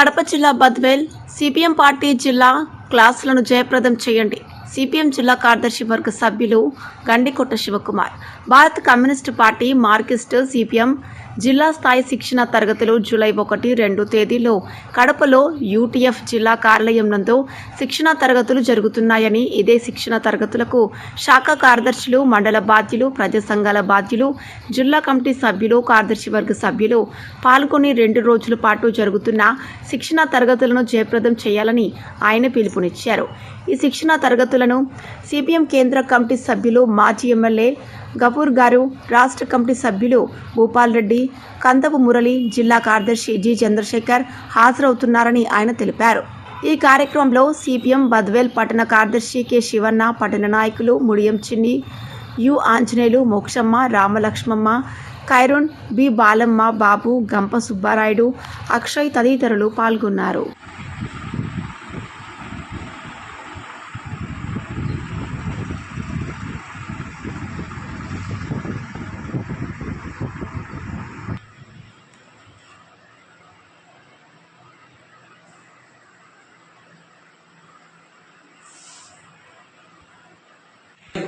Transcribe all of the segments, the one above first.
కడప జిల్లా Badvel CPM party జిల్లా క్లాసులను జయప్రదం చేయండి. సిపిఎం జిల్లా కార్యదర్శి వర్గ సభ్యులు గండికొట్ట శివకుమార్. భారత కమ్యూనిస్టు పార్టీ మార్కిస్ట్ సిపిఎం జిల్లా స్థాయి శిక్షణ తరగతులు జూలై ఒకటి రెండు తేదీలో కడపలో యూటీఎఫ్ జిల్లా కార్యాలయం నందు శిక్షణ తరగతులు జరుగుతున్నాయని ఇదే శిక్షణ తరగతులకు శాఖ కార్యదర్శులు మండల బాధ్యులు ప్రజా సంఘాల బాధ్యులు జిల్లా కమిటీ సభ్యులు కార్యదర్శి వర్గ సభ్యులు పాల్గొని రెండు రోజుల పాటు జరుగుతున్న శిక్షణ తరగతులను జయప్రదం చేయాలని ఆయన పిలుపునిచ్చారు. ఈ శిక్షణ తరగతులను సిపిఎం కేంద్ర కమిటీ సభ్యులు మాజీ ఎమ్మెల్యే గఫూర్ గారు రాష్ట్ర కమిటీ సభ్యులు భూపాల్ రెడ్డి కందపు మురళి జిల్లా కార్యదర్శి జి చంద్రశేఖర్ హాజరవుతున్నారని ఆయన తెలిపారు. ఈ కార్యక్రమంలో సిపిఎం బద్వేల్ పట్టణ కార్యదర్శి కె శివన్న పట్టణ నాయకులు ముడియం చిన్ని యు ఆంజనేయులు మోక్షమ్మ రామలక్ష్మమ్మ కైరోన్ బి బాలమ్మ బాబు గంప సుబ్బారాయుడు అక్షయ్ తదితరులు పాల్గొన్నారు.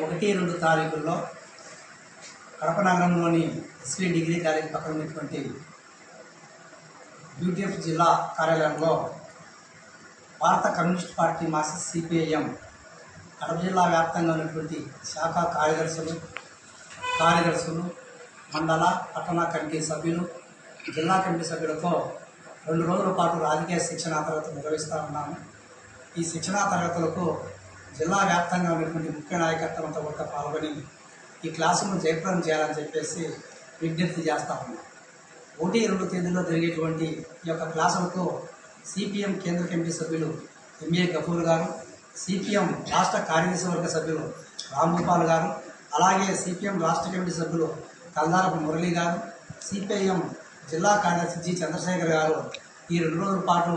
ఒకటి రెండు తారీఖుల్లో కడప నగరంలోని ఎస్వీ డిగ్రీ కాలేజ్ పక్కన ఉన్నటువంటి యూటీఎఫ్ జిల్లా కార్యాలయంలో భారత communist party master CPIM Kadapa జిల్లా వ్యాప్తంగా ఉన్నటువంటి శాఖ కార్యదర్శులు కార్యదర్శులు మండల పట్టణ కమిటీ సభ్యులు జిల్లా కమిటీ సభ్యులతో రెండు రోజుల పాటు రాజకీయ శిక్షణా తరగతులు నిర్వహిస్తూ ఉన్నాము. ఈ శిక్షణా తరగతులకు జిల్లా వ్యాప్తంగా ఉన్నటువంటి ముఖ్య నాయకత్వంతో కూడా పాల్గొని ఈ క్లాసును జయప్రదం చేయాలని చెప్పేసి విజ్ఞప్తి చేస్తా ఉన్నాం. ఒకటి రెండు తేదీలో జరిగేటువంటి ఈ యొక్క క్లాసులతో సిపిఎం కేంద్ర కమిటీ సభ్యులు ఎంఏ గఫూర్ గారు సిపిఎం రాష్ట్ర కార్యదర్శి వర్గ సభ్యులు రాంగోపాల్ గారు అలాగే సిపిఎం రాష్ట్ర కమిటీ సభ్యులు కల్దారపు మురళి గారు సిపిఐఎం జిల్లా కార్యదర్శి జి చంద్రశేఖర్ గారు ఈ రెండు రోజుల పాటు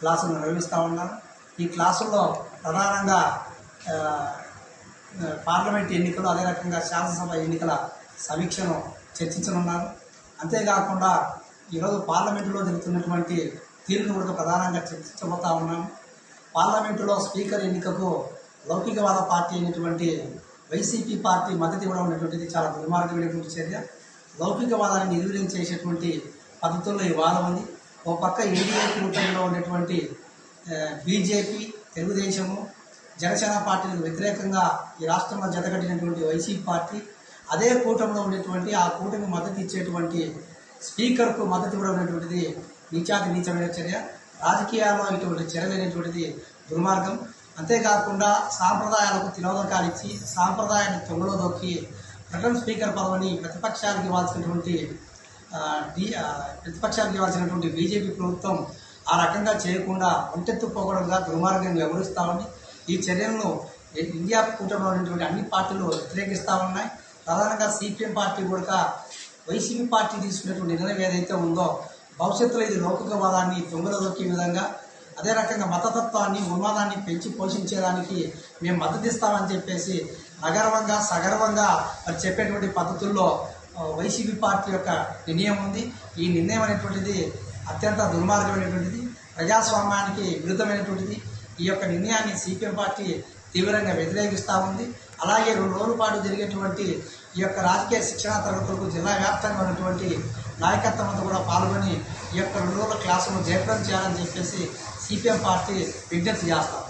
క్లాసులు నిర్వహిస్తూ ఉన్నారు. ఈ క్లాసుల్లో ప్రధానంగా పార్లమెంట్ ఎన్నికలు అదే రకంగా శాసనసభ ఎన్నికల సమీక్షను చర్చించనున్నారు. అంతేకాకుండా ఈరోజు పార్లమెంటులో జరుగుతున్నటువంటి తీరును కూడా ప్రధానంగా చర్చించబోతా ఉన్నాం. పార్లమెంటులో స్పీకర్ ఎన్నికకు లౌకికవాద పార్టీ అయినటువంటి వైసీపీ పార్టీ మద్దతు ఇవ్వడం అనేటువంటిది చాలా దుర్మార్గమైనటువంటి చర్య. లౌకికవాదాన్ని నిర్వీర్యం చేసేటువంటి పద్ధతుల్లో ఈ వాదం ఉంది. ఓ పక్క ఎన్డీఏ కూటమిలో ఉన్నటువంటి బీజేపీ తెలుగుదేశము జనసేన పార్టీని వ్యతిరేకంగా ఈ రాష్ట్రంలో జతగట్టినటువంటి వైసీపీ పార్టీ అదే కూటమిలో ఉండేటువంటి ఆ కూటమి మద్దతు ఇచ్చేటువంటి స్పీకర్కు మద్దతు ఇవ్వడం అనేటువంటిది నీచాతి నీచమైన చర్య. రాజకీయాల్లో ఇటువంటి చర్యలు అనేటువంటిది దుర్మార్గం. అంతేకాకుండా సాంప్రదాయాలకు తిలోదకాలు ఇచ్చి సాంప్రదాయాన్ని తొంగలో దొక్కి ప్రకటన స్పీకర్ పదవిని ప్రతిపక్షానికి ఇవ్వాల్సినటువంటి ప్రతిపక్షానికి ఇవ్వాల్సినటువంటి బీజేపీ ప్రభుత్వం ఆ రకంగా చేయకుండా ఒంటెత్తు పోగడంగా దుర్మార్గంగా వివరిస్తామని ఈ చర్యలను ఇండియా కూటమిలో ఉన్నటువంటి అన్ని పార్టీలు వ్యతిరేకిస్తూ ఉన్నాయి. ప్రధానంగా సిపిఎం పార్టీ కూడా వైసీపీ పార్టీ తీసుకున్నటువంటి నిర్ణయం ఏదైతే ఉందో భవిష్యత్తులో ఇది లౌకికవాదాన్ని దొంగలదొక్కే విధంగా అదే రకంగా మతతత్వాన్ని ఉన్మాదాన్ని పెంచి పోషించేదానికి మేము మద్దతు ఇస్తామని చెప్పేసి అగర్వంగా సగర్వంగా మరి చెప్పేటువంటి పద్ధతుల్లో వైసీపీ పార్టీ యొక్క నిర్ణయం ఉంది. ఈ నిర్ణయం అనేటువంటిది అత్యంత దుర్మార్గమైనటువంటిది ప్రజాస్వామ్యానికి విరుద్ధమైనటువంటిది. ఈ యొక్క నిర్ణయాన్ని సిపిఎం పార్టీ తీవ్రంగా వ్యతిరేకిస్తూ ఉంది. అలాగే రెండు రోజుల పాటు జరిగేటువంటి ఈ యొక్క రాజకీయ శిక్షణా తరగతులకు జిల్లా వ్యాప్తంగా ఉన్నటువంటి నాయకత్వం అంతా కూడా పాల్గొని ఈ యొక్క రెండు రోజుల క్లాసును జయప్రదం చేయాలని చెప్పేసి సిపిఎం పార్టీ విజ్ఞప్తి చేస్తాం